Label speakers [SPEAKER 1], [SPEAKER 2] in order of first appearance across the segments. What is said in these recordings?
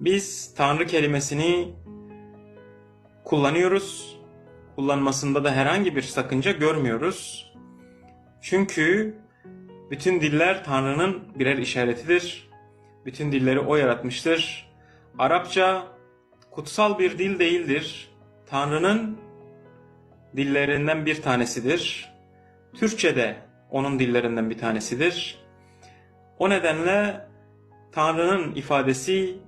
[SPEAKER 1] Biz Tanrı kelimesini kullanıyoruz. Kullanmasında da herhangi bir sakınca görmüyoruz. Çünkü bütün diller Tanrı'nın birer işaretidir. Bütün dilleri O yaratmıştır. Arapça kutsal bir dil değildir. Tanrı'nın dillerinden bir tanesidir. Türkçe de onun dillerinden bir tanesidir. O nedenle Tanrı'nın ifadesi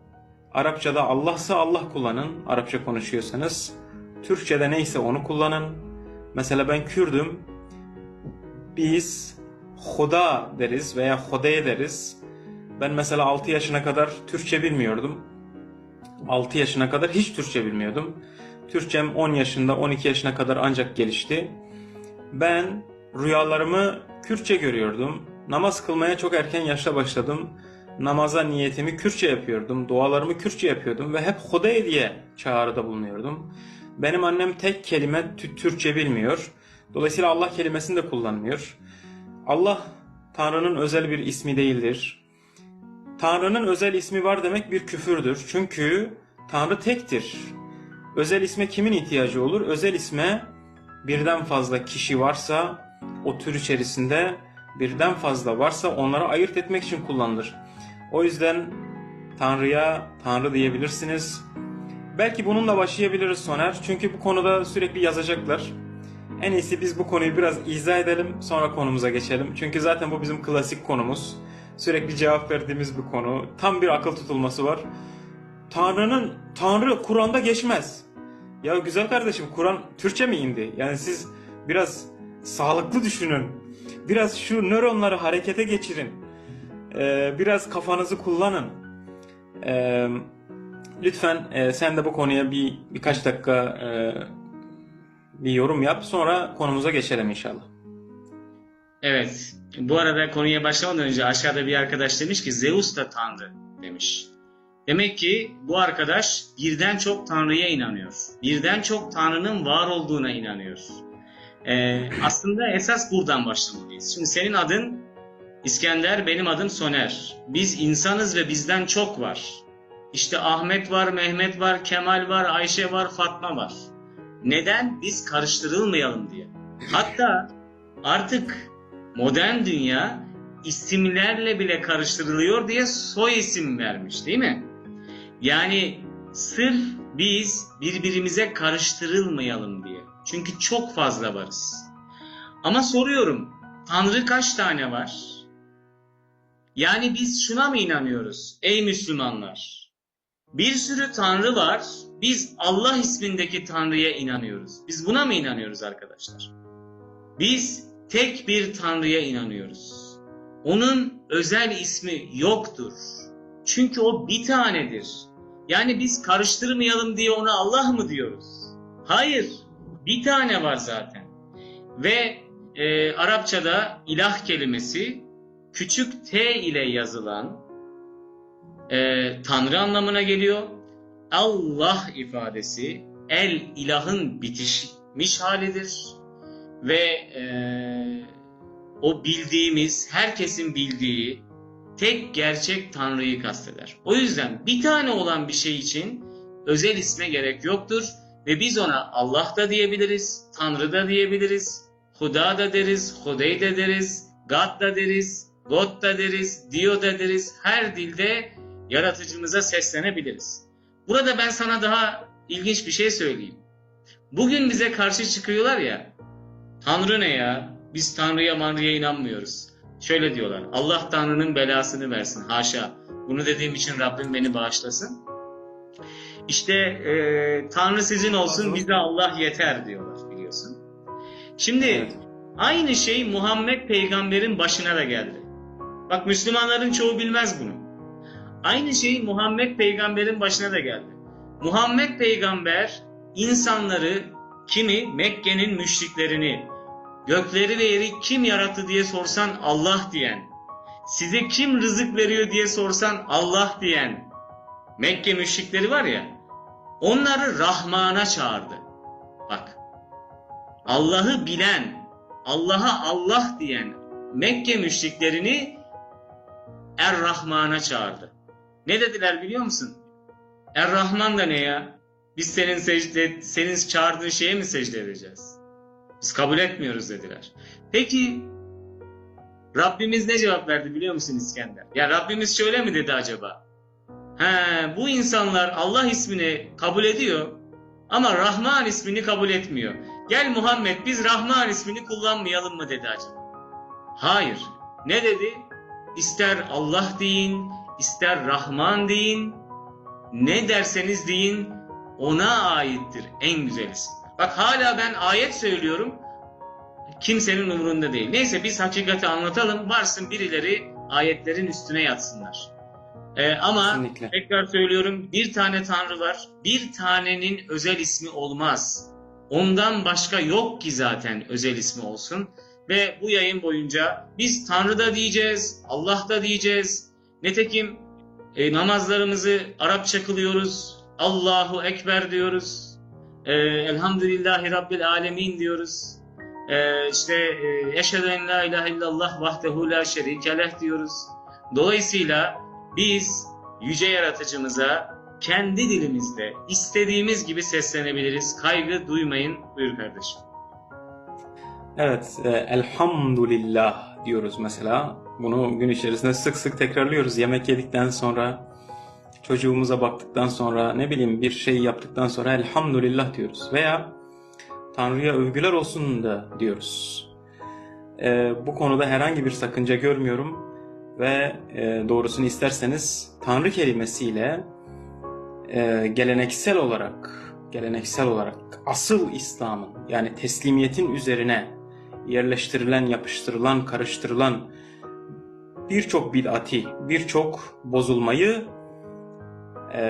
[SPEAKER 1] Arapçada Allah'sa Allah kullanın. Arapça konuşuyorsanız. Türkçede neyse onu kullanın. Mesela ben Kürdüm. Biz Hoda deriz veya Hodeye deriz. Ben mesela 6 yaşına kadar Türkçe bilmiyordum. 6 yaşına kadar hiç Türkçe bilmiyordum. Türkçem 10 yaşında 12 yaşına kadar ancak gelişti. Ben rüyalarımı Kürtçe görüyordum. Namaz kılmaya çok erken yaşta başladım. Namaza niyetimi Kürtçe yapıyordum. Dualarımı Kürtçe yapıyordum ve hep Hodey diye çağrıda bulunuyordum. Benim annem tek kelime tü- Türkçe bilmiyor. Dolayısıyla Allah kelimesini de kullanmıyor. Allah Tanrı'nın özel bir ismi değildir. Tanrı'nın özel ismi var demek bir küfürdür. Çünkü Tanrı tektir. Özel isme kimin ihtiyacı olur? Özel isme birden fazla kişi varsa o tür içerisinde birden fazla varsa onları ayırt etmek için kullanılır. O yüzden Tanrı'ya Tanrı diyebilirsiniz. Belki bununla başlayabiliriz Soner. Çünkü bu konuda sürekli yazacaklar. En iyisi biz bu konuyu biraz izah edelim sonra konumuza geçelim. Çünkü zaten bu bizim klasik konumuz. Sürekli cevap verdiğimiz bir konu. Tam bir akıl tutulması var. Tanrı'nın Tanrı Kur'an'da geçmez. Ya güzel kardeşim Kur'an Türkçe mi indi? Yani siz biraz sağlıklı düşünün. Biraz şu nöronları harekete geçirin. Ee, biraz kafanızı kullanın. Ee, lütfen e, sen de bu konuya bir birkaç dakika e, bir yorum yap. Sonra konumuza geçelim inşallah.
[SPEAKER 2] Evet. Bu arada konuya başlamadan önce aşağıda bir arkadaş demiş ki Zeus da tanrı demiş. Demek ki bu arkadaş birden çok tanrıya inanıyor. Birden çok tanrının var olduğuna inanıyor. Ee, aslında esas buradan başlamalıyız. Şimdi senin adın İskender, benim adım Soner. Biz insanız ve bizden çok var. İşte Ahmet var, Mehmet var, Kemal var, Ayşe var, Fatma var. Neden? Biz karıştırılmayalım diye. Hatta artık modern dünya isimlerle bile karıştırılıyor diye soy isim vermiş değil mi? Yani sırf biz birbirimize karıştırılmayalım diye. Çünkü çok fazla varız. Ama soruyorum, Tanrı kaç tane var? Yani biz şuna mı inanıyoruz ey Müslümanlar? Bir sürü Tanrı var, biz Allah ismindeki Tanrı'ya inanıyoruz. Biz buna mı inanıyoruz arkadaşlar? Biz tek bir Tanrı'ya inanıyoruz. Onun özel ismi yoktur. Çünkü o bir tanedir. Yani biz karıştırmayalım diye ona Allah mı diyoruz? Hayır, bir tane var zaten. Ve e, Arapçada ilah kelimesi küçük t ile yazılan e, Tanrı anlamına geliyor. Allah ifadesi el ilahın bitişmiş halidir ve e, o bildiğimiz, herkesin bildiği tek gerçek Tanrı'yı kasteder. O yüzden bir tane olan bir şey için özel isme gerek yoktur ve biz ona Allah da diyebiliriz, Tanrı da diyebiliriz, Huda da deriz, Hudey de deriz, God da deriz, God da deriz, Dio da deriz. Her dilde yaratıcımıza seslenebiliriz. Burada ben sana daha ilginç bir şey söyleyeyim. Bugün bize karşı çıkıyorlar ya, Tanrı ne ya? Biz Tanrı'ya manrıya inanmıyoruz. Şöyle diyorlar. Allah Tanrı'nın belasını versin. Haşa. Bunu dediğim için Rabbim beni bağışlasın. İşte e, Tanrı sizin olsun bize Allah yeter diyorlar biliyorsun. Şimdi
[SPEAKER 1] Evet.
[SPEAKER 2] aynı şey Muhammed peygamberin başına da geldi. Bak Müslümanların çoğu bilmez bunu. Aynı şey Muhammed peygamberin başına da geldi. Muhammed peygamber insanları kimi Mekke'nin müşriklerini gökleri ve yeri kim yarattı diye sorsan Allah diyen, size kim rızık veriyor diye sorsan Allah diyen Mekke müşrikleri var ya, onları Rahman'a çağırdı. Bak, Allah'ı bilen, Allah'a Allah diyen Mekke müşriklerini Er-Rahman'a çağırdı. Ne dediler biliyor musun? Er-Rahman da ne ya? Biz senin secde, senin çağırdığın şeye mi secde edeceğiz? Biz kabul etmiyoruz dediler. Peki Rabbimiz ne cevap verdi biliyor musun İskender? Ya Rabbimiz şöyle mi dedi acaba? He, bu insanlar Allah ismini kabul ediyor ama Rahman ismini kabul etmiyor. Gel Muhammed biz Rahman ismini kullanmayalım mı dedi acaba? Hayır. Ne dedi? İster Allah deyin, ister Rahman deyin, ne derseniz deyin ona aittir en güzel isim. Bak hala ben ayet söylüyorum. Kimsenin umurunda değil. Neyse biz hakikati anlatalım. Varsın birileri ayetlerin üstüne yatsınlar. Ee, ama
[SPEAKER 1] Kesinlikle.
[SPEAKER 2] tekrar söylüyorum bir tane tanrı var. Bir tanenin özel ismi olmaz. Ondan başka yok ki zaten özel ismi olsun. Ve bu yayın boyunca biz Tanrı da diyeceğiz, Allah da diyeceğiz. Netekim e, namazlarımızı Arapça kılıyoruz. Allahu Ekber diyoruz. E, Elhamdülillahi Rabbil Alemin diyoruz. E, işte e, Eşhedü en la ilahe illallah vahdehu la şerike leh diyoruz. Dolayısıyla biz yüce yaratıcımıza kendi dilimizde istediğimiz gibi seslenebiliriz. Kaygı duymayın. Buyur kardeşim.
[SPEAKER 1] Evet, e, elhamdülillah diyoruz mesela. Bunu gün içerisinde sık sık tekrarlıyoruz. Yemek yedikten sonra, çocuğumuza baktıktan sonra, ne bileyim bir şey yaptıktan sonra elhamdülillah diyoruz. Veya Tanrı'ya övgüler olsun da diyoruz. E, bu konuda herhangi bir sakınca görmüyorum ve e, doğrusunu isterseniz Tanrı kelimesiyle e, geleneksel olarak geleneksel olarak asıl İslam'ın yani teslimiyetin üzerine yerleştirilen, yapıştırılan, karıştırılan birçok bid'ati, birçok bozulmayı e,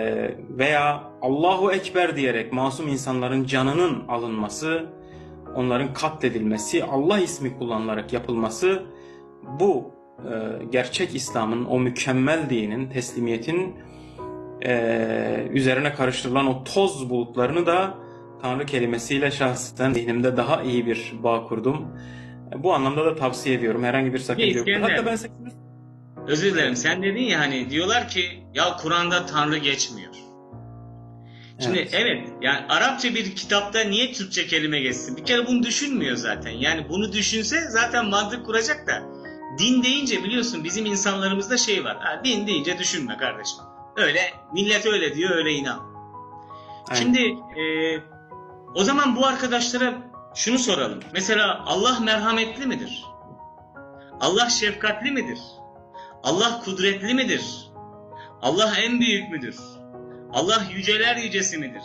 [SPEAKER 1] veya Allahu Ekber diyerek masum insanların canının alınması, onların katledilmesi, Allah ismi kullanılarak yapılması bu e, gerçek İslam'ın, o mükemmel dinin, teslimiyetin e, üzerine karıştırılan o toz bulutlarını da Tanrı kelimesiyle şahsen zihnimde daha iyi bir bağ kurdum. Bu anlamda da tavsiye ediyorum. Herhangi bir sakınca yok. Hatta ben sakınca...
[SPEAKER 2] Özür dilerim. Sen dedin ya hani diyorlar ki ya Kur'an'da Tanrı geçmiyor. Şimdi
[SPEAKER 1] Evet.
[SPEAKER 2] evet. yani Arapça bir kitapta niye Türkçe kelime geçsin? Bir kere bunu düşünmüyor zaten. Yani bunu düşünse zaten mantık kuracak da. Din deyince biliyorsun bizim insanlarımızda şey var. Ha, din deyince düşünme kardeşim. Öyle millet öyle diyor öyle inan.
[SPEAKER 1] Aynen.
[SPEAKER 2] Şimdi e, o zaman bu arkadaşlara şunu soralım. Mesela Allah merhametli midir? Allah şefkatli midir? Allah kudretli midir? Allah en büyük müdür? Allah yüceler yücesi midir?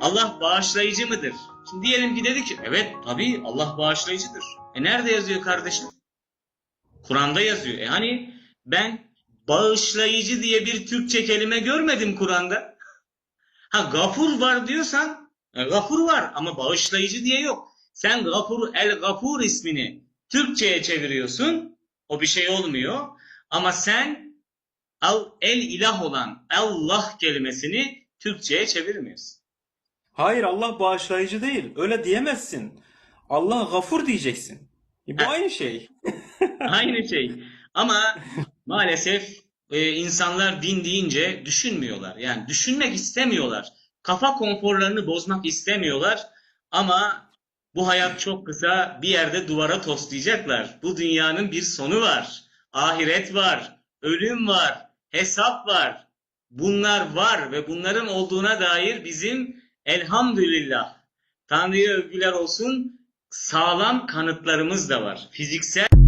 [SPEAKER 2] Allah bağışlayıcı mıdır? Şimdi diyelim ki dedi ki evet tabii Allah bağışlayıcıdır. E nerede yazıyor kardeşim? Kur'an'da yazıyor. E hani ben bağışlayıcı diye bir Türkçe kelime görmedim Kur'an'da. Ha gafur var diyorsan gafur var ama bağışlayıcı diye yok. Sen gafur el gafur ismini Türkçe'ye çeviriyorsun. O bir şey olmuyor. Ama sen al el ilah olan Allah kelimesini Türkçe'ye çevirmiyorsun.
[SPEAKER 1] Hayır Allah bağışlayıcı değil. Öyle diyemezsin. Allah gafur diyeceksin. E, bu
[SPEAKER 2] Ha.
[SPEAKER 1] aynı şey.
[SPEAKER 2] Aynı şey. Ama maalesef e, insanlar din deyince düşünmüyorlar. Yani düşünmek istemiyorlar. Kafa konforlarını bozmak istemiyorlar. Ama bu hayat çok kısa. Bir yerde duvara toslayacaklar. Bu dünyanın bir sonu var. Ahiret var. Ölüm var. Hesap var. Bunlar var ve bunların olduğuna dair bizim elhamdülillah Tanrı'ya övgüler olsun sağlam kanıtlarımız da var. Fiziksel